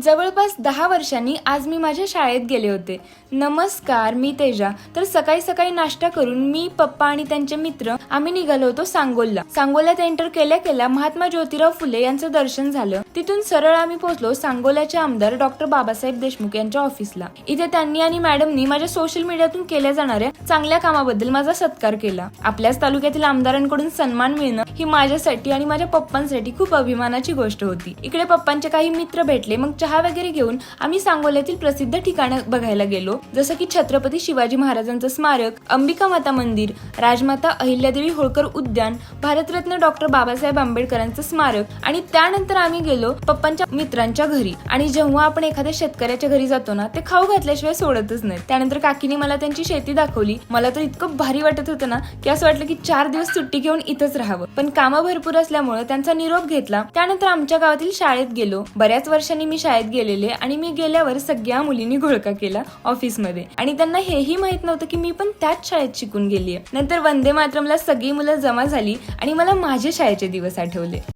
जवळपास दहा वर्षांनी आज मी माझ्या शाळेत गेले होते. नमस्कार मी तेजा. तर सकाळी सकाळी नाश्ता करून मी पप्पा आणि त्यांचे मित्र आम्ही निघालो होतो सांगोलला. सांगोल्यात एंटर केल्या केल्या महात्मा ज्योतिराव फुले यांचं दर्शन झालं. तिथून सरळ आम्ही पोहोचलो सांगोल्याचे आमदार डॉक्टर बाबासाहेब देशमुख यांच्या ऑफिसला. इथे त्यांनी आणि मॅडमनी माझ्या सोशल मीडियातून केल्या जाणाऱ्या चांगल्या कामाबद्दल माझा सत्कार केला. आपल्याच तालुक्यातील आमदारांकडून सन्मान मिळणं ही माझ्यासाठी आणि माझ्या पप्पांसाठी खूप अभिमानाची गोष्ट होती. इकडे पप्पांचे काही मित्र भेटले मग चहा वगैरे घेऊन आम्ही सांगोल्यातील प्रसिद्ध ठिकाणं बघायला गेलो. जसं की छत्रपती शिवाजी महाराजांचं स्मारक अंबिका माता मंदिर राजमाता अहिल्यादेवी होळकर उद्यान भारतरत्न डॉक्टर बाबासाहेब आंबेडकरांचं स्मारक आणि त्यानंतर आम्ही गेलो पप्पांच्या मित्रांच्या घरी. आणि जेव्हा आपण एखाद्या शेतकऱ्याच्या घरी जातो ना ते खाऊ घातल्याशिवाय सोडतच नाही त्यानंतर काकीने मला त्यांची शेती दाखवली. मला तर इतकं भारी वाटत होतं ना की असं वाटलं की चार दिवस सुट्टी घेऊन इथंच राहावं. पण कामं भरपूर असल्यामुळे त्यांचा निरोप घेतला. त्यानंतर आमच्या गावातील शाळेत गेलो. बऱ्याच वर्षांनी मी शाळेत शाळेत गेलेले आणि मी गेल्यावर सगळ्या मुलींनी घोळका केला ऑफिसमध्ये. आणि त्यांना हेही माहीत नव्हतं की मी पण त्याच शाळेत शिकून गेलीये. नंतर वंदे मातरमला सगळी मुलं जमा झाली आणि मला माझे शाळेचे दिवस आठवले.